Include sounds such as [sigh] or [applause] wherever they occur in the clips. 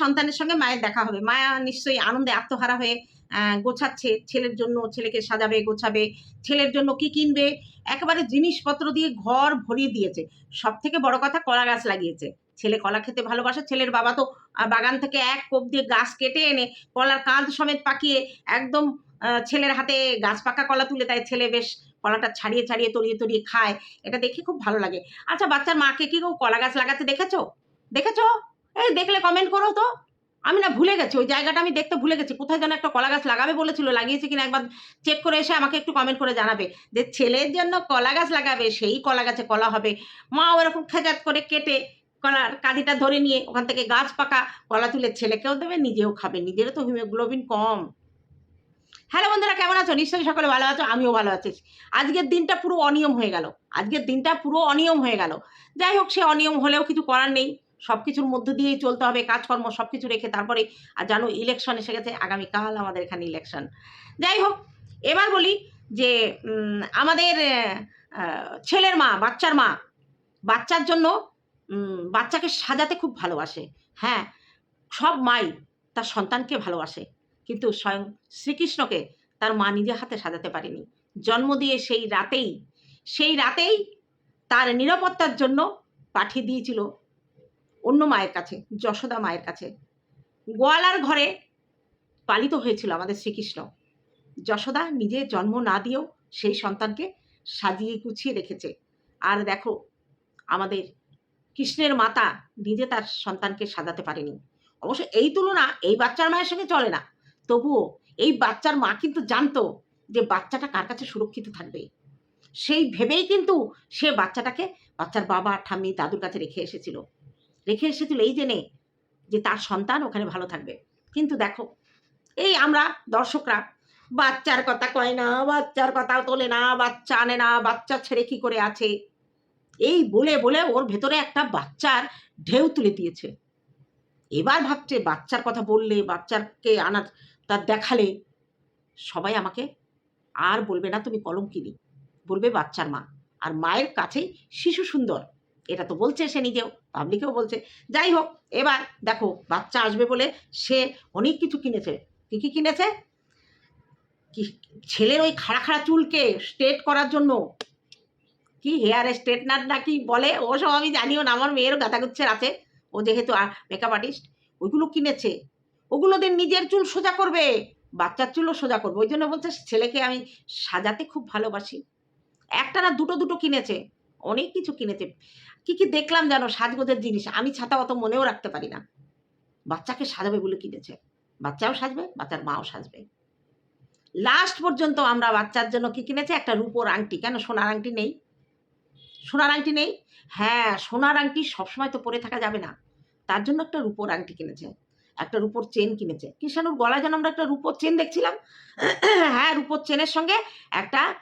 সন্তানের সঙ্গে মায়ের দেখা হবে। মায়া নিশ্চয়ই আনন্দে আত্মহারা হয়ে গোছাচ্ছে ছেলের জন্য, ছেলেকে সাজাবে, গোছাবে, ছেলের জন্য কি কিনবে? একেবারে জিনিসপত্র দিয়ে ঘর ভরিয়ে দিয়েছে। সব থেকে বড় কথা কলা গাছ লাগিয়েছে। ছেলে কলা খেতে ভালোবাসে, ছেলের বাবা তো বাগান থেকে এক কোপ দিয়ে গাছ কেটে এনে কলার কাঁধ সমেত পাকিয়ে একদম ছেলের হাতে গাছ পাকা কলা তুলে তাই ছেলে বেশ কলাটা ছাড়িয়ে ছাড়িয়ে তরিয়ে তরিয়ে খায়। এটা দেখে খুব ভালো লাগে। আচ্ছা বাচ্চার মাকে কি কলা গাছ লাগাতে দেখেছ? দেখেছ? এই দেখলে কমেন্ট করো তো। আমি না ভুলে গেছি, ওই জায়গাটা আমি দেখতে ভুলে গেছি। কোথায় যেন একটা কলা গাছ লাগাবে বলেছিল, লাগিয়েছে কিনা একবার চেক করে এসে আমাকে একটু কমেন্ট করে জানাবে। যে ছেলের জন্য কলা গাছ লাগাবে, সেই কলা গাছে কলা হবে। মা ওরকম খেজাত করে কেটে কলার কাঁধিটা ধরে নিয়ে ওখান থেকে গাছ পাকা কলা তুলে ছেলেকেও দেবে, নিজেও খাবে। নিজেরও তো হিমোগ্লোবিন কম। হ্যালো বন্ধুরা, কেমন আছো? নিশ্চয়ই সকলে ভালো আছো, আমিও ভালো আছি। আজকের দিনটা পুরো অনিয়ম হয়ে গেল। আজকের দিনটা পুরো অনিয়ম হয়ে গেল। যাই হোক, সে অনিয়ম হলেও কিছু করার নেই। সব কিছুর মধ্য দিয়েই চলতে হবে, কাজকর্ম সব কিছু রেখে তারপরে, আর জানো ইলেকশন এসে গেছে, আগামীকাল আমাদের এখানে ইলেকশন যাই হোক, এবার বলি যে আমাদের ছেলের মা, বাচ্চার মা, বাচ্চার জন্য বাচ্চাকে সাজাতে খুব ভালোবাসে। হ্যাঁ সব মাই তার সন্তানকে ভালোবাসে, কিন্তু স্বয়ং শ্রীকৃষ্ণকে তার মা নিজে হাতে সাজাতে পারেনি। জন্ম দিয়ে সেই রাতেই সেই রাতেই তার নিরাপত্তার জন্য পাঠিয়ে দিয়েছিল অন্য মায়ের কাছে, যশোদা মায়ের কাছে। গোয়ালার ঘরে পালিত হয়েছিল আমাদের শ্রীকৃষ্ণ। যশোদা নিজে জন্ম না দিয়েও সেই সন্তানকে সাজিয়ে গুছিয়ে রেখেছে। আর দেখো, আমাদের কৃষ্ণের মাতা নিজে তার সন্তানকে সাজাতে পারেনি। অবশ্য এই তুলনা এই বাচ্চার মায়ের সঙ্গে চলে না। তবুও এই বাচ্চার মা কিন্তু জানতো যে বাচ্চাটা কার কাছে সুরক্ষিত থাকবে। সেই ভেবেই কিন্তু সে বাচ্চাটাকে বাচ্চার বাবা, ঠাম্মি, দাদুর কাছে রেখে এসেছিল। রেখে এসেছিল এই জেনে যে তার সন্তান ওখানে ভালো থাকবে। কিন্তু দেখো, এই আমরা দর্শকরা, বাচ্চার কথা কয় না, বাচ্চার কথা তোলে না, বাচ্চা আনে না, বাচ্চা ছেড়ে কি করে আছে? এই বলে বলে ওর ভেতরে একটা বাচ্চার ঢেউ তুলে দিয়েছে। এবার ভাবছে বাচ্চার কথা বললে, বাচ্চাকে আনার তার দেখালে সবাই আমাকে আর বলবে না, তুমি কলম কিনি। বলবে বাচ্চার মা। আর মায়ের কাছেই শিশু সুন্দর। এটা তো বলছে সে নিজেও। পাবলিকেও বলছে, যাই হোক, এবার দেখো, বাচ্চা আসবে বলে সে অনেক কিছু কিনেছে। কি কি কিনেছে? কি, ছেলের ওই খাড়া খাড়া চুলকে স্ট্রেট করার জন্য। কি হেয়ার স্ট্রেটনার না কি বলে? ওসব আমি জানিও না, আমার মেয়েরও গাতাগুচ্ছের আছে। ও যেহেতু মেকআপ আর্টিস্ট ওইগুলো কিনেছে। ওগুলো নিজের চুল সোজা করবে, বাচ্চার চুলও সোজা করবে। ওই জন্য বলছে, ছেলেকে আমি সাজাতে খুব ভালোবাসি। একটা না দুটো দুটো কিনেছে, অনেক কিছু কিনেছে। কি কি দেখলাম জানো সাজগোজের জিনিস? আমি ছাতা অত মনেও রাখতে পারি না। বাচ্চাকে সাজাবে বলে কিনেছে। বাচ্চাও সাজবে, বাচ্চার মাও সাজবে। লাস্ট পর্যন্ত আমরা বাচ্চার জন্য কি কিনেছে? একটা রূপোর আংটি। কেন? সোনার আংটি নেই। সোনার আংটি নেই? হ্যাঁ সোনার আংটি সবসময় তো পরে থাকা যাবে না। তার জন্য একটা রূপোর আংটি কিনেছে। একটা রূপোর চেন কিনেছে। কিষানুর গলায় যেন আমরা একটা রূপোর চেন দেখছিলাম। [clears throat] হ্যাঁ রূপোর চেনের সঙ্গে একটা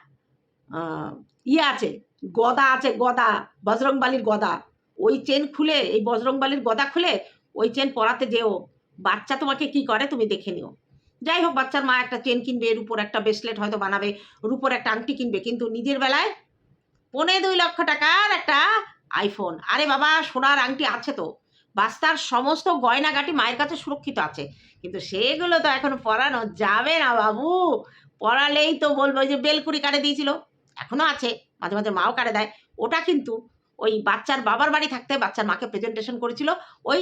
ইয়ে আছে। গদা আছে, গদা, বজরংবালির গদা। ওই চেন খুলে, এই বজরংবালির গদা খুলে, ওই চেন পরাতে যেও। বাচ্চা তোমাকে কি করে তুমি দেখে নিও। যাই হোক, বাচ্চার মা একটা চেন কিনবে এর উপর একটা ব্রেসলেট হয়তো বানাবে, রূপোর একটা আংটি কিনবে, কিন্তু নিজের বেলায় পনেরো দুই লক্ষ টাকার একটা আইফোন আরে বাবা, সোনার আংটি আছে তো। বাস্তার সমস্ত গয়নাগাটি মায়ের কাছে সুরক্ষিত আছে। কিন্তু সেগুলো তো এখন পরানো যাবে না বাবু। পরালেই তো বলব যে বেলকুড়ি কাটে দিয়েছিল। এখনও আছে, মাঝে মাঝে মাও কাটে দেয়। ওটা কিন্তু ওই বাচ্চার বাবার বাড়ি থাকতে বাচ্চার মাকে প্রেজেন্টেশন করেছিল। ওই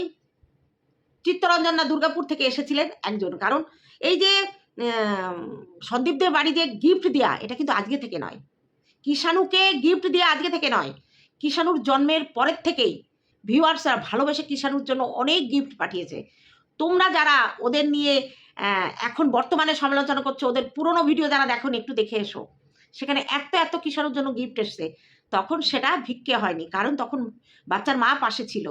চিত্তরঞ্জন না দুর্গাপুর থেকে এসেছিলেন একজন। কারণ এই যে সন্দীপদের বাড়ি যে গিফট দেওয়া এটা কিন্তু আজকে থেকে নয়। কিষাণুকে গিফট দেওয়া আজকে থেকে নয়। কিষাণুর জন্মের পরের থেকেই ভিউয়ার্সরা ভালোবেসে কিষাণুর জন্য অনেক গিফট পাঠিয়েছে। তোমরা যারা ওদের নিয়ে এখন বর্তমানে সমালোচনা করছ, ওদের পুরনো ভিডিও যারা দেখো, একটু দেখে এসো। সেখানে এত এত কিষাণুর জন্য গিফট এসছে, তখন সেটা ভিক্ষে হয়নি। কারণ তখন বাচ্চার মা পাশে ছিল।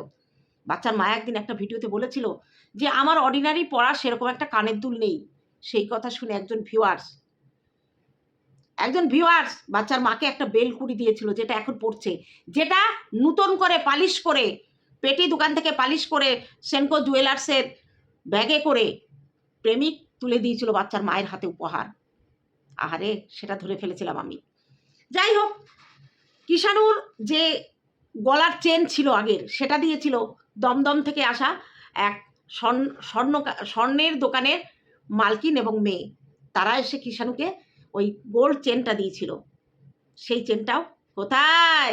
বাচ্চার মা একদিন একটা ভিডিওতে বলেছিল যে, আমার অর্ডিনারি পড়া সেরকম একটা কানের দুল নেই। সেই কথা শুনে একজন ভিউয়ার্স একজন ভিউয়ার্স বাচ্চার মাকে একটা বেলকুড়ি দিয়েছিল, যেটা এখন পড়ছে, যেটা নূতন করে পালিশ করে, পেটি দোকান থেকে পালিশ করে সেনকো জুয়েলার্সের ব্যাগে করে প্রেমিক তুলে দিয়েছিল বাচ্চার মায়ের হাতে উপহার। আহারে, সেটা ধরে ফেলেছিলাম আমি। যাই হোক, কিষাণুর যে গলার চেন ছিল আগের, সেটা দিয়েছিল দমদম থেকে আসা এক স্বর্ণ স্বর্ণ স্বর্ণের দোকানের মালকিন এবং মেয়ে। তারা এসে কিষাণুকে ওই গোল্ড চেনটা দিয়েছিল। সেই চেনটাও কোথায়?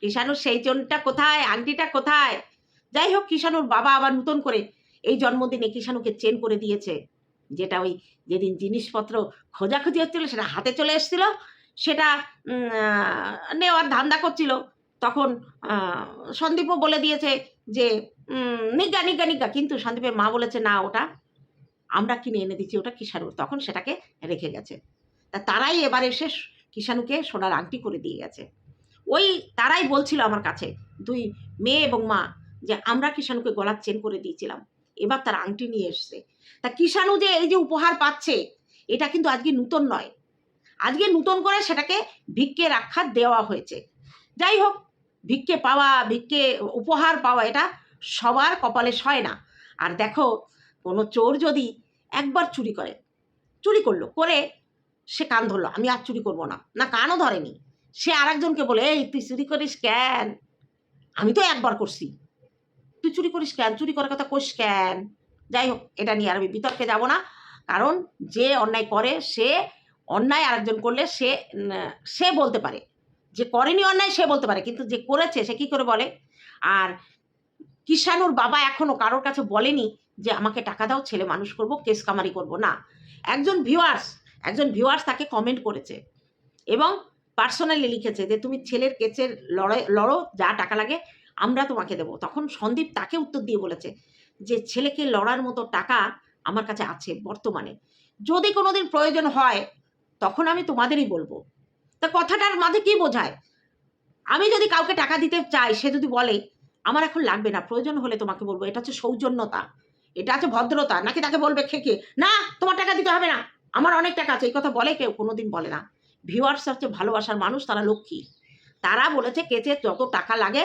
কিষাণুর সেই চেনটা কোথায়? আংটিটা কোথায়? যাই হোক, কিষাণুর বাবা আবার নতুন করে এই জন্মদিনে কিষাণুকে চেন করে দিয়েছে। যেটা ওই যেদিন জিনিসপত্র খোঁজাখুঁজি হচ্ছিল, সেটা হাতে চলে এসেছিল, সেটা নেওয়ার ধান্দা করছিল। তখন সন্দীপও বলে দিয়েছে যে নিজ্ঞা নিজ্ঞা নিজ্ঞা কিন্তু সন্দীপের মা বলেছে, না, ওটা আমরা কিনে এনে দিচ্ছি ওটা কিষাণুর তখন সেটাকে রেখে গেছে। তা তারাই এবার এসে কিষাণুকে সোনার আংটি করে দিয়ে গেছে। ওই তারাই বলছিল আমার কাছে, দুই মেয়ে এবং মা, যে আমরা কিষাণুকে গলার চেন করে দিয়েছিলাম। এবার তার আংটি নিয়ে এসছে। তা কিষাণু যে এই যে উপহার পাচ্ছে, এটা কিন্তু আজকে নূতন নয়। আজকে নূতন করে সেটাকে ভিক্ষে আখ্যা দেওয়া হয়েছে। যাই হোক, ভিক্ষে পাওয়া, ভিক্ষে উপহার পাওয়া এটা সবার কপালে সয় না। আর দেখো, কোনো চোর যদি একবার চুরি করে, চুরি করল, করে সে কান ধরলো, আমি আর চুরি করব না। না, কানও ধরেনি। সে আরেকজনকে বলে, এই, তুই চুরি করিস কেন? আমি তো একবার করছি। তুই চুরি করিস কেন? চুরি করার কথা কোষ কেন? যাই হোক, এটা নিয়ে আর আমি বিতর্কে যাব না। কারণ যে অন্যায় করে, সে অন্যায় আরেকজন করলে সে সে বলতে পারে। যে করেনি অন্যায়, সে বলতে পারে। কিন্তু যে করেছে, সে কি করে বলে? আর কিষানুর বাবা এখনও কারোর কাছে বলেনি যে আমাকে টাকা দাও, ছেলে মানুষ করব, কেস কামারি করব। না, একজন ভিউয়ার্স একজন ভিউয়ার্স তাকে কমেন্ট করেছে এবং পার্সোনালি লিখেছে যে, তুমি ছেলের কেসের লড়াই, লড়ো, যা টাকা লাগে আমরা তোমাকে দেবো। তখন সন্দীপ তাকে উত্তর দিয়ে বলেছে যে, ছেলেকে লড়ার মতো টাকা আমার কাছে আছে বর্তমানে। যদি কোনোদিন প্রয়োজন হয়, তখন আমি তোমাদেরই বলব। তা কথাটার মাঝে কি বোঝায়? আমি যদি কাউকে টাকা দিতে চাই, সে যদি বলে, আমার এখন লাগবে না, প্রয়োজন হলে তোমাকে বলব। এটা হচ্ছে সৌজন্যতা। এটা আছে ভদ্রতা। নাকি তাকে বলবে খেকে না, তোমার টাকা দিতে হবে না। আমার অনেক টাকা আছে। এই কথা বলে কেউ কোনোদিন বলে না। ভিউয়ার্স হচ্ছে ভালোবাসার মানুষ, তারা লক্ষ্মী। তারা বলেছে, কেচে যত টাকা লাগে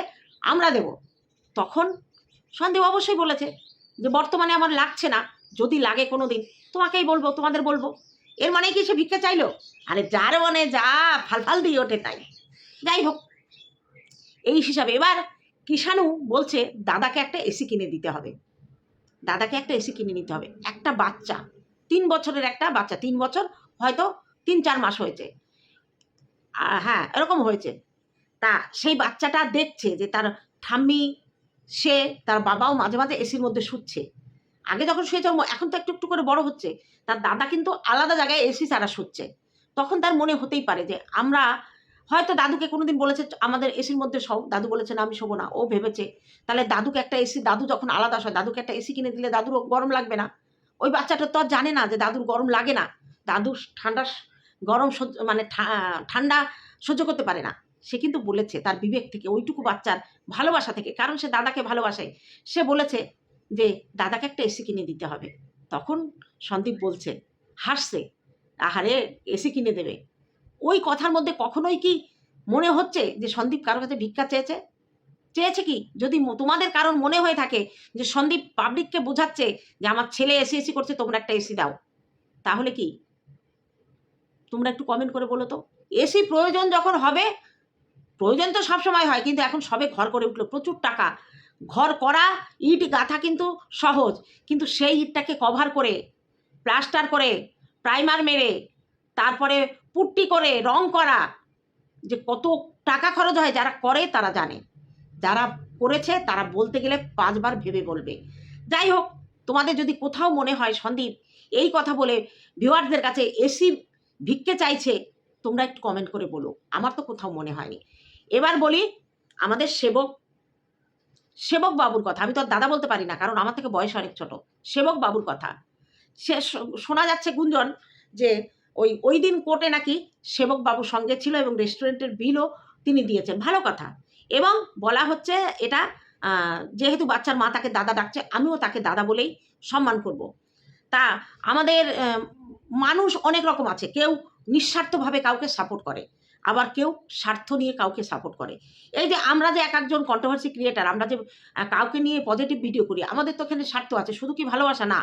আমরা দেব। তখন সন্দেহ অবশ্যই বলেছে যে, বর্তমানে আমার লাগছে না। যদি লাগে কোনো দিন তোমাকেই বলব, তোমাদের বলব। এর মানে কি সে ভিক্ষা চাইলো? আরে যার মনে যা ফালফাল দিয়ে ওঠে তাই। যাই হোক, এই হিসাবে এবার কিষাণু বলছে, দাদাকে একটা এসি কিনে দিতে হবে। দাদাকে একটা এসি কিনে নিতে হবে। একটা বাচ্চা, তিন বছরের একটা বাচ্চা, তিন বছর হয়তো তিন চার মাস হয়েছে। হ্যাঁ এরকম হয়েছে। তা সেই বাচ্চাটা দেখছে যে তার ঠাম্মি, সে, তার বাবাও মাঝে মাঝে এসির মধ্যে শুচ্ছে। আগে যখন শুয়েছে এখন তো একটু একটু করে বড় হচ্ছে। তার দাদা কিন্তু আলাদা জায়গায় এসি ছাড়া শুচ্ছে। তখন তার মনে হতেই পারে যে আমরা হয়তো দাদুকে কোনোদিন বলেছে, আমাদের এসির মধ্যে সব দাদু বলেছে, না, আমি শোবো না। ও ভেবেছে, তাহলে দাদুকে একটা এসি, দাদু যখন আলাদা হয় দাদুকে একটা এসি কিনে দিলে দাদুর গরম লাগবে না। ওই বাচ্চাটা তো আর জানে না যে দাদুর গরম লাগে না। দাদু ঠান্ডা গরম মানে ঠান্ডা সহ্য করতে পারে না। সে কিন্তু বলেছে তার বিবেক থেকে ওইটুকু বাচ্চার ভালোবাসা থেকে, কারণ সে দাদাকে ভালোবাসে। সে বলেছে যে, দাদাকে একটা এসি কিনে দিতে হবে। তখন সন্দীপ বলছে, হাসছে। আহারে, এসি কিনে দেবে? ওই কথার মধ্যে কখনোই কি মনে হচ্ছে যে, সন্দীপ কারোর কাছে ভিক্ষা চেয়েছে? চেয়েছে কি? যদি তোমাদের কারণ মনে হয়ে থাকে যে, সন্দীপ পাবলিককে বোঝাচ্ছে যে, আমার ছেলে এসি এসি করছে, তোমরা একটা এসি দাও। তাহলে কি? তোমরা একটু কমেন্ট করে বলো তো। এসি প্রয়োজন যখন হবে প্রয়োজন তো সবসময় হয়, কিন্তু এখন সবে ঘর করে উঠল, প্রচুর টাকা। ঘর করা, ইট, গাঁথা কিন্তু সহজ, কিন্তু সেই ইটটাকে কভার করে প্লাস্টার করে প্রাইমার মেরে, তারপরে পুট্টি করে, রং করা, যে কত টাকা খরচ হয়, যারা করে তারা জানে। যারা করেছে তারা বলতে গেলে পাঁচবার ভেবে বলবে। যাই হোক, তোমাদের যদি কোথাও মনে হয়, সন্দীপ, এই কথা বলে ভিউয়ারদের কাছে এসি ভিক্ষে চাইছে, তোমরা একটু কমেন্ট করে বলো। আমার তো কোথাও মনে হয়নি। এবার বলি আমাদের সেবক সেবক বাবুর কথা। আমি তো দাদা বলতে পারি না, কারণ আমার থেকে বয়স অনেক ছোট। সেবক বাবুর কথা। সে শোনা যাচ্ছে গুঞ্জন যে ওই ওই দিন কোর্টে নাকি সেবক বাবু সঙ্গে ছিল এবং রেস্টুরেন্টের বিলও তিনি দিয়েছেন। ভালো কথা। এবং বলা হচ্ছে এটা যেহেতু বাচ্চার মা তাকে দাদা ডাকছে, আমিও তাকে দাদা বলেই সম্মান করব। তা আমাদের মানুষ অনেক রকম আছে। কেউ নিঃস্বার্থভাবে কাউকে সাপোর্ট করে। আবার কেউ স্বার্থ নিয়ে কাউকে সাপোর্ট করে। এই যে আমরা যে এক একজন কন্ট্রোভার্সি ক্রিয়েটার আমরা যে কাউকে নিয়ে পজিটিভ ভিডিও করি, আমাদের তো এখানে স্বার্থ আছে, শুধু কি ভালোবাসা? না,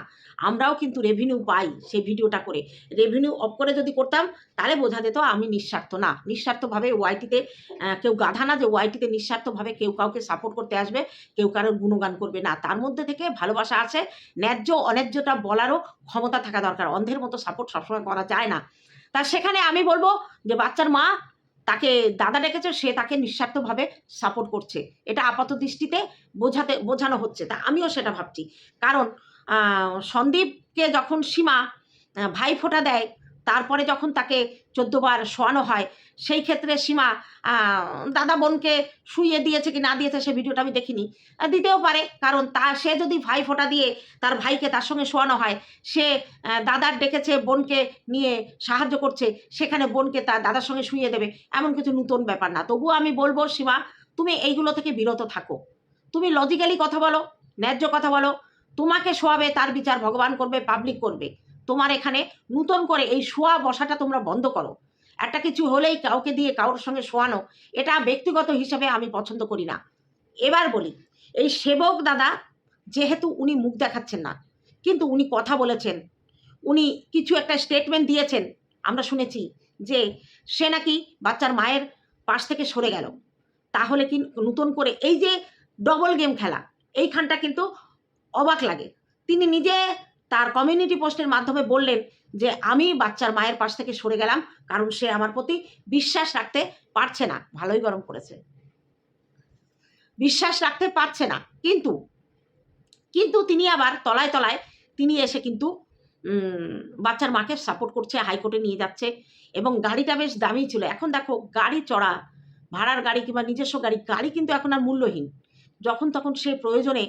আমরাও কিন্তু রেভিনিউ পাই সেই ভিডিওটা করে। রেভিনিউ অফ করে যদি করতাম, তাহলে বোঝা যেত আমি নিঃস্বার্থ না। নিঃস্বার্থভাবে ওয়াইটিতে কেউ গাধা না যে ওয়াইটিতে নিঃস্বার্থভাবে কেউ কাউকে সাপোর্ট করতে আসবে, কেউ কারোর গুণগান করবে না। তার মধ্যে থেকে ভালোবাসা আছে, ন্যায্য অন্যায্যটা বলারও ক্ষমতা থাকা দরকার। অন্ধের মতো সাপোর্ট সবসময় করা যায় না। তা সেখানে আমি বলব যে বাচ্চার মা তাকে, দাদা ডেকেছে, সে তাকে নিঃস্বার্থভাবে সাপোর্ট করছে। এটা আপাত দৃষ্টিতে বোঝাতে, বোঝানো হচ্ছে। তা আমিও সেটা ভাবছি। কারণ সন্দীপকে যখন সীমা ভাই ফোঁটা দেয় তারপরে যখন তাকে চোদ্দবার শোয়ানো হয়, সেই ক্ষেত্রে সীমা দাদা বোনকে শুয়ে দিয়েছে কি না দিয়েছে সে ভিডিওটা আমি দেখিনি। দিতেও পারে, কারণ তা, সে যদি ভাই ফোঁটা দিয়ে তার ভাইকে তার সঙ্গে শোয়ানো হয়, সে দাদার ডেকেছে বোনকে নিয়ে সাহায্য করছে, সেখানে বোনকে তার দাদার সঙ্গে শুইয়ে দেবে, এমন কিছু নতুন ব্যাপার না। তবুও আমি বলব সীমা, তুমি এইগুলো থেকে বিরত থাকো। তুমি লজিক্যালি কথা বলো, ন্যায্য কথা বলো, তোমাকে শোয়াবে তার বিচার ভগবান করবে পাবলিক করবে। তোমার এখানে নূতন করে এই শোয়া বসাটা তোমরা বন্ধ করো। একটা কিছু হলেই কাউকে দিয়ে কারোর সঙ্গে শোয়ানো, এটা ব্যক্তিগত হিসাবে আমি পছন্দ করি না। এবার বলি, এই সেবক দাদা যেহেতু উনি মুখ দেখাচ্ছেন না, কিন্তু উনি কথা বলেছেন, উনি কিছু একটা স্টেটমেন্ট দিয়েছেন, আমরা শুনেছি যে সে নাকি বাচ্চার মায়ের পাশ থেকে সরে গেল। তাহলে কি নতুন করে এই যে ডবল গেম খেলা, এইখানটা কিন্তু অবাক লাগে। তিনি নিজে তার কমিউনিটি পোস্টের মাধ্যমে বললেন যে, আমি বাচ্চার মায়ের পাশ থেকে সরে গেলাম, কারণ সে আমার প্রতি বিশ্বাস রাখতে পারছে না। ভালোই গরম করেছে বিশ্বাস রাখতে পারছে না। কিন্তু কিন্তু তিনি আবার তলায় তলায় তিনি এসে কিন্তু বাচ্চার মাকে সাপোর্ট করছে হাইকোর্টে নিয়ে যাচ্ছে এবং গাড়িটা বেশ দামি ছিল। এখন দেখো, গাড়ি চড়া, ভাড়ার গাড়ি কিংবা নিজস্ব গাড়ি গাড়ি কিন্তু এখন আর মূল্যহীন। যখন তখন সে প্রয়োজনে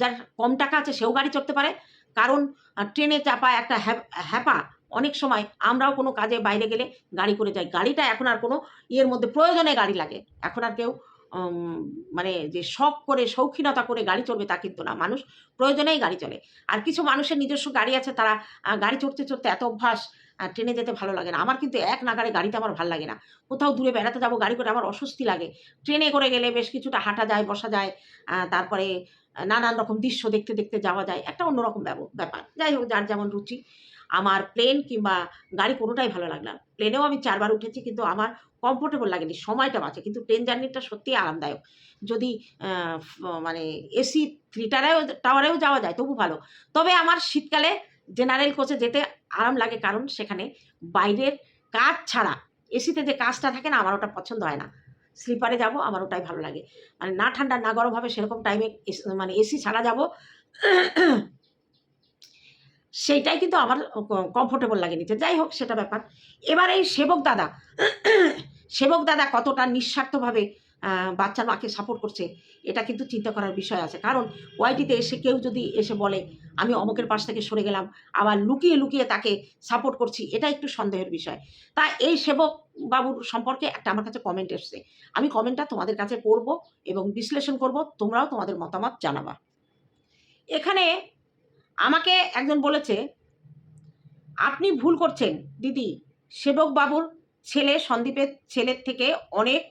যার কম টাকা আছে, সেও গাড়ি চড়তে পারে। কারণ ট্রেনে চাপা একটা হ্যাপ- অনেক সময় আমরাও কোনো কাজে বাইরে গেলে গাড়ি করে যাই। গাড়িটা এখন আর কোনো ইয়ের মধ্যে প্রয়োজনে গাড়ি লাগে। এখন আর কেউ মানে যে শখ করে, শৌখিনতা করে গাড়ি চড়বে তা কিন্তু না। মানুষ প্রয়োজনেই গাড়ি চলে আর কিছু মানুষের নিজস্ব গাড়ি আছে, তারা গাড়ি চড়তে চড়তে এত অভ্যাস ট্রেনে যেতে ভালো লাগে না। আমার কিন্তু এক নাগারে গাড়িতে আমার ভালো লাগে না। কোথাও দূরে বেড়াতে যাব, গাড়ি করে আমার অস্বস্তি লাগে। ট্রেনে করে গেলে বেশ কিছুটা হাঁটা যায়, বসা যায় তারপরে নানান রকম দৃশ্য দেখতে দেখতে যাওয়া যায়। একটা অন্যরকম ব্যাপ- ব্যাপার। যাই হোক, যার যেমন রুচি। আমার প্লেন কিংবা গাড়ি কোনোটাই ভালো লাগে না। প্লেনেও আমি চারবার উঠেছি, কিন্তু আমার কমফোর্টেবল লাগেনি। সময়টা বাঁচে। কিন্তু ট্রেন জার্নিটা সত্যিই আরামদায়ক। যদি মানে এসি থ্রি টারেও টাওয়ারেও যাওয়া যায়, তবু ভালো। তবে আমার শীতকালে জেনারেল কোচে যেতে আরাম লাগে, কারণ সেখানে বাইরের কাজ ছাড়া এসিতে যে কাজটা থাকে না, আমার ওটা পছন্দ হয় না। স্লিপারে যাব, আমার ওটাই ভালো লাগে। মানে না ঠান্ডা, না গরম হবে সেরকম টাইমে মানে এসি ছাড়া যাব। সেইটাই কিন্তু আমার কমফোর্টেবল লাগে নিতে। যাই হোক, সেটা ব্যাপার। এবার এই সেবক দাদা সেবক দাদা কতটা নিঃস্বার্থভাবে বাচ্চার মাকে সাপোর্ট করছে, এটা কিন্তু চিন্তা করার বিষয় আছে। কারণ ওয়াইটিতে এসে কেউ যদি এসে বলে, আমি অমকের পাশ থেকে সরে গেলাম, আবার লুকিয়ে লুকিয়ে তাকে সাপোর্ট করছি, এটা একটু সন্দেহের বিষয়। তা এই সেবক বাবুর সম্পর্কে একটা আমার কাছে কমেন্ট এসছে। আমি কমেন্টটা তোমাদের কাছে পড়ব এবং বিশ্লেষণ করব, তোমরাও তোমাদের মতামত জানাবা। এখানে আমাকে একজন বলেছে, আপনি ভুল করছেন, দিদি। সেবক বাবুর ছেলে, সন্দীপের ছেলের থেকে অনেক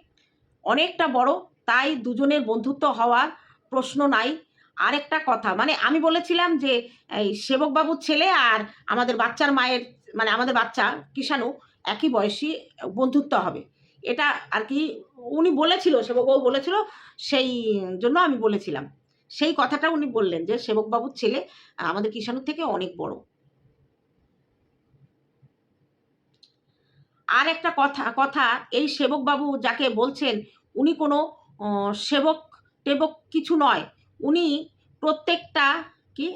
অনেকটা বড়, তাই দুজনের বন্ধুত্ব হওয়ার প্রশ্ন নাই। আরেকটা কথা মানে আমি বলেছিলাম যে, এই সেবকবাবুর ছেলে আর আমাদের বাচ্চার মায়ের মানে আমাদের বাচ্চা কিষাণু একই বয়সী, বন্ধুত্ব হবে। এটা আর কি উনি বলেছিল, সেবকবাবু বলেছিল, সেই জন্য আমি বলেছিলাম। সেই কথাটা উনি বললেন যে, সেবকবাবুর ছেলে আমাদের কিষাণুর থেকে অনেক বড়। আর একটা কথা কথা, এই সেবকবাবু যাকে বলছেন, উনি কোনো সেবক টেবক কিছু নয়। উনি প্রত্যেকটা কি?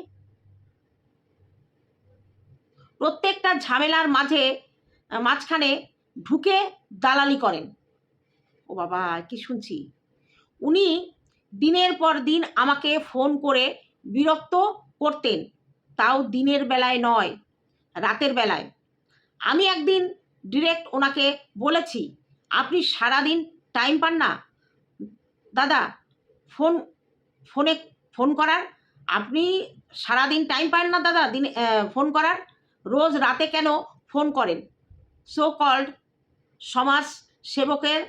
প্রত্যেকটা ঝামেলার মাঝে, মাঝখানে ঢুকে দালালি করেন। ও বাবা, কি শুনছি? উনি দিনের পর দিন আমাকে ফোন করে বিরক্ত করতেন। তাও দিনের বেলায় নয়, রাতের বেলায়। আমি একদিন ডিরেক্ট ওনাকে বলেছি, আপনি সারাদিন টাইম পান না? দাদা ফোন ফোনে ফোন করার? আপনি সারাদিন টাইম পান না দাদা? দিনে ফোন করার? রোজ রাতে কেন ফোন করেন? সো কল্ড সমাজ সেবকের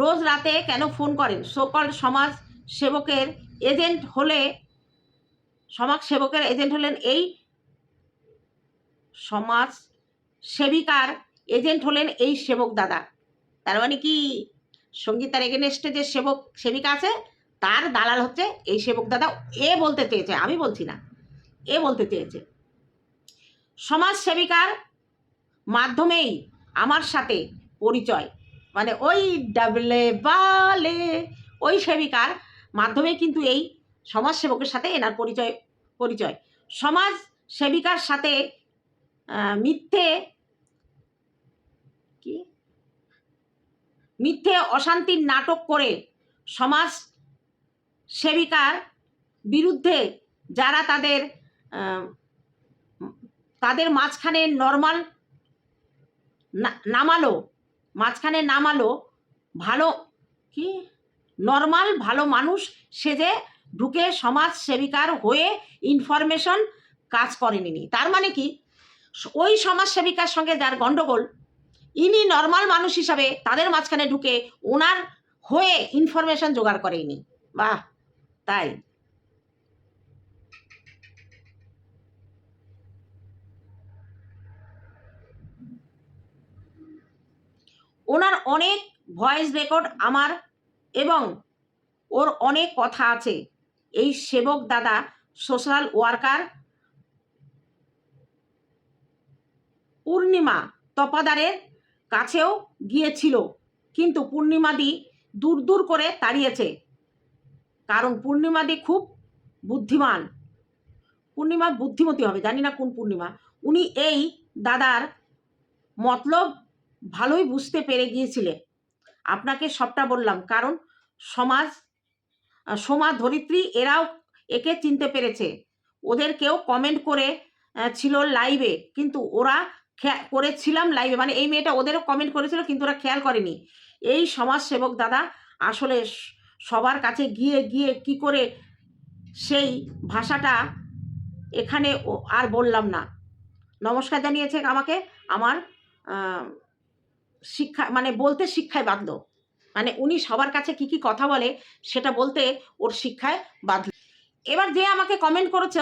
রোজ রাতে কেন ফোন করেন? সকল সমাজ সেবকের এজেন্ট হলে, সমাজ সেবকের এজেন্ট হলেন এই সমাজ সেবিকার এজেন্ট হলেন এই সেবক দাদা। তার মানে কি? সঙ্গীতার এগেনেস্টে যে সেবক সেবিকা আছে, তার দালাল হচ্ছে এই সেবক দাদা। এ বলতে চেয়েছে, আমি বলছি না, এ বলতে চেয়েছে। সমাজ সেবিকার মাধ্যমেই আমার সাথে পরিচয়। মানে ওই ডাবলে বালে, ওই সেবিকার মাধ্যমে কিন্তু এই সমাজ সেবকের সাথে এনার পরিচয় পরিচয়। সমাজ সেবিকার সাথে মিথ্যে কি? মিথ্যে অশান্তির নাটক করে সমাজ সেবিকার বিরুদ্ধে যারা তাদের তাদের মাঝখানে নর্মাল নামালো, মাঝখানে নামালো, ভালো কি? নর্মাল ভালো মানুষ সেজে ঢুকে সমাজ সেবিকার হয়ে ইনফরমেশন কাজ করেনি। তার মানে কি? ওই সমাজ সেবিকার সঙ্গে যার গণ্ডগোল ইনি নর্মাল মানুষ হিসাবে তাদের মাঝখানে ঢুকে ওনার হয়ে ইনফরমেশন জোগাড় করেনি বাহ, তাই। ওনার অনেক ভয়েস রেকর্ড আমার এবং ওর অনেক কথা আছে। এই সেবক দাদা সোশ্যাল ওয়ার্কার পূর্ণিমা তপাদারের কাছেও গিয়েছিল, কিন্তু পূর্ণিমাদি দূর দূর করে তাড়িয়েছে। কারণ পূর্ণিমাদি খুব বুদ্ধিমান। পূর্ণিমা বুদ্ধিমতী হবে, জানি না কোন পূর্ণিমা। উনি এই দাদার মতলব ভালোই বুঝতে পেরে গিয়েছিলেন। আপনাকে সবটা বললাম, কারণ সমাজ সমাজ ধরিত্রী এরাও একে চিনতে পেরেছে। ওদের কেউ কমেন্ট করে ছিল লাইভে কিন্তু ওরা করেছিলাম লাইভে মানে এই মেয়েটা ওদেরও কমেন্ট করেছিল, কিন্তু ওরা খেয়াল করেনি। এই সমাজ সেবক দাদা আসলে সবার কাছে গিয়ে গিয়ে কি করে সেই ভাষাটা এখানে আর বললাম না। নমস্কার জানিয়েছে আমাকে, আমার শিক্ষা মানে বলতে শিক্ষায় বাধ্য। মানে উনি সবার কাছে কি কি কথা বলে, সেটা বলতে ওর শিক্ষায় বাধ্য। এবার যে আমাকে কমেন্ট করেছ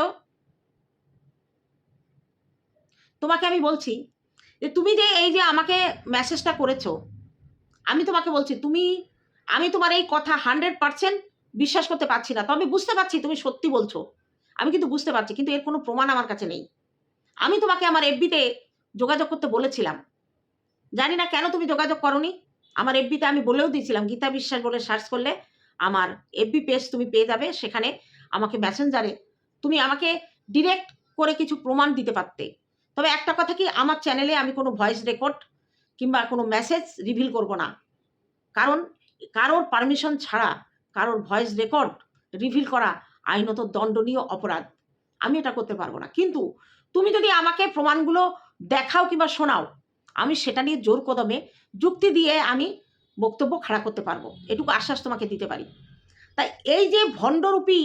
তোমাকে আমি বলছি যে তুমি যে এই যে আমাকে মেসেজটা করেছ, আমি তোমাকে বলছি তুমি, আমি তোমার এই কথা হান্ড্রেড পার্সেন্ট বিশ্বাস করতে পারছি না। তবে বুঝতে পারছি তুমি সত্যি বলছো। আমি কিন্তু বুঝতে পারছি, কিন্তু এর কোনো প্রমাণ আমার কাছে নেই। আমি তোমাকে আমার এফবিতে যোগাযোগ করতে বলেছিলাম। জানি না কেন তুমি যোগাযোগ করনি। আমার এফবিতে আমি বলেও দিয়েছিলাম, গীতা বিশ্বাস বলে সার্চ করলে আমার এফবি পেজ তুমি পেয়ে যাবে। সেখানে আমাকে মেসেঞ্জারে তুমি আমাকে ডিরেক্ট করে কিছু প্রমাণ দিতে পারতে। তবে একটা কথা কি, আমার চ্যানেলে আমি কোনো ভয়েস রেকর্ড কিংবা কোনো মেসেজ রিভিল করব না। কারণ, কারোর পারমিশন ছাড়া কারোর ভয়েস রেকর্ড রিভিল করা আইনত দণ্ডনীয় অপরাধ। আমি এটা করতে পারব না। কিন্তু তুমি যদি আমাকে প্রমাণগুলো দেখাও কিংবা শোনাও, আমি সেটা নিয়ে জোর কদমে যুক্তি দিয়ে আমি বক্তব্য খাড়া করতে পারব। এটুকু আশ্বাস তোমাকে দিতে পারি। তাই এই যে ভণ্ডরূপী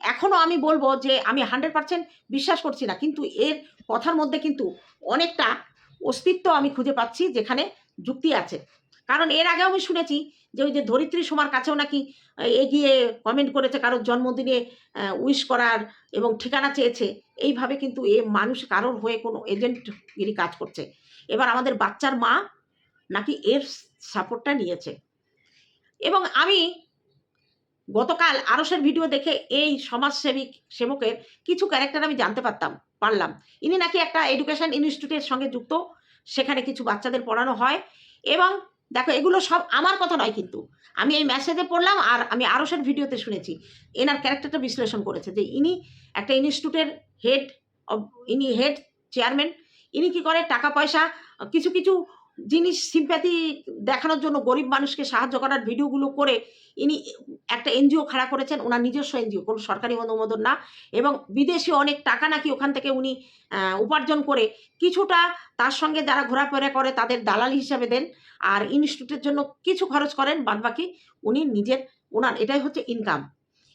এখনও আমি বলব যে আমি হান্ড্রেড পার্সেন্ট বিশ্বাস করছি না, কিন্তু এর কথার মধ্যে কিন্তু অনেকটা অস্তিত্ব আমি খুঁজে পাচ্ছি যেখানে যুক্তি আছে। কারণ এর আগেও আমি শুনেছি যে ওই যে ধরিত্রী সোমার কাছেও নাকি এগিয়ে কমেন্ট করেছে কারোর জন্মদিনে উইশ করার এবং ঠিকানা চেয়েছে। এইভাবে কিন্তু এ মানুষ কারোর হয়ে কোনো এজেন্টগিরি কাজ করছে। এবার আমাদের বাচ্চার মা নাকি এর সাপোর্টটা নিয়েছে। এবং আমি গতকাল আরসের ভিডিও দেখে এই সমাজসেবী সেবকের কিছু ক্যারেক্টার আমি জানতে পারতাম, পারলাম। ইনি নাকি একটা এডুকেশন ইনস্টিটিউটের সঙ্গে যুক্ত, সেখানে কিছু বাচ্চাদের পড়ানো হয় এবং দেখো এগুলো সব আমার কথা নয় কিন্তু, আমি এই মেসেজে পড়লাম আর আমি আরসের ভিডিওতে শুনেছি। এনার ক্যারেক্টারটা বিশ্লেষণ করেছে যে ইনি একটা ইনস্টিটিউটের হেড ইনি হেড চেয়ারম্যান ইনি কি করে টাকা পয়সা, কিছু কিছু জিনিস সিম্প্যাথি দেখানোর জন্য গরিব মানুষকে সাহায্য করার ভিডিওগুলো করে ইনি একটা এনজিও খাড়া করেছেন, ওনার নিজস্ব এনজিও, কোনো সরকারি অনুমোদন না এবং বিদেশি অনেক টাকা নাকি ওখান থেকে উনি উপার্জন করে কিছুটা তার সঙ্গে যারা ঘোরাফেরা করে তাদের দালাল হিসাবে দেন আর ইনস্টিটিউটের জন্য কিছু খরচ করেন, বাদবাকি উনি নিজের, ওনার এটাই হচ্ছে ইনকাম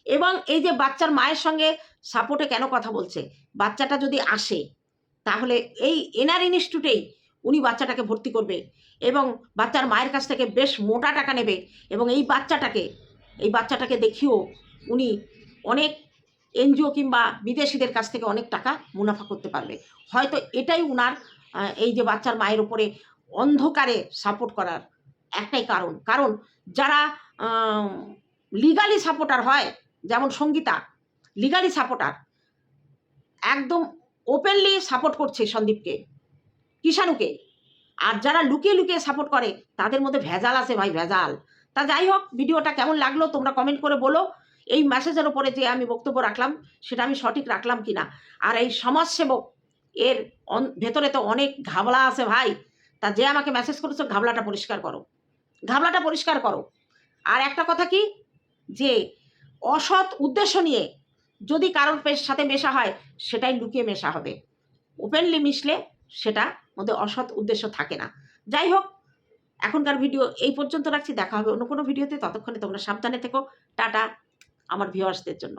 এবং এই যে বাচ্চার মায়ের সঙ্গে সাপোর্টে কেন কথা বলছে? বাচ্চাটা যদি আসে, তাহলে এই এনআর ইনস্টিটিউটেই উনি বাচ্চাটাকে ভর্তি করবে এবং বাচ্চার মায়ের কাছ থেকে বেশ মোটা টাকা নেবে এবং এই বাচ্চাটাকে এই বাচ্চাটাকে দেখিয়েও উনি অনেক এনজিও কিংবা বিদেশিদের কাছ থেকে অনেক টাকা মুনাফা করতে পারবে। হয়তো এটাই উনার এই যে বাচ্চার মায়ের ওপরে অন্ধকারে সাপোর্ট করার একটাই কারণ। কারণ যারা লিগালি সাপোর্টার হয়, যেমন সঙ্গীতা লিগালি সাপোর্টার একদম ওপেনলি সাপোর্ট করছে সন্দীপকে। কিষাণুকে। আর যারা লুকিয়ে লুকিয়ে সাপোর্ট করে, তাদের মধ্যে ভেজাল আছে ভাই, ভেজাল। তা যাই হোক, ভিডিওটা কেমন লাগল তোমরা কমেন্ট করে বলো। এই মেসেজের ওপরে যে আমি বক্তব্য রাখলাম, সেটা আমি সঠিক রাখলাম কিনা? আর এই সমাজসেবক, এর ভেতরে তো অনেক ঘাবলা আছে ভাই। তা যে আমাকে মেসেজ করেছ, ঘাবলাটা পরিষ্কার করো। ঘাবলাটা পরিষ্কার করো। আর একটা কথা কি? যে অসৎ উদ্দেশ্য নিয়ে যদি কারোর সাথে মেশা হয়, সেটাই লুকিয়ে মেশা হবে। ওপেনলি মিশলে সেটা মধ্যে অসৎ উদ্দেশ্য থাকে না। যাই হোক, এখনকার ভিডিও এই পর্যন্ত রাখছি। দেখা হবে অন্য কোনো ভিডিওতে। ততক্ষণে তোমরা সাবধানে থেকো। টাটা, আমার ভিউয়ার্সদের জন্য।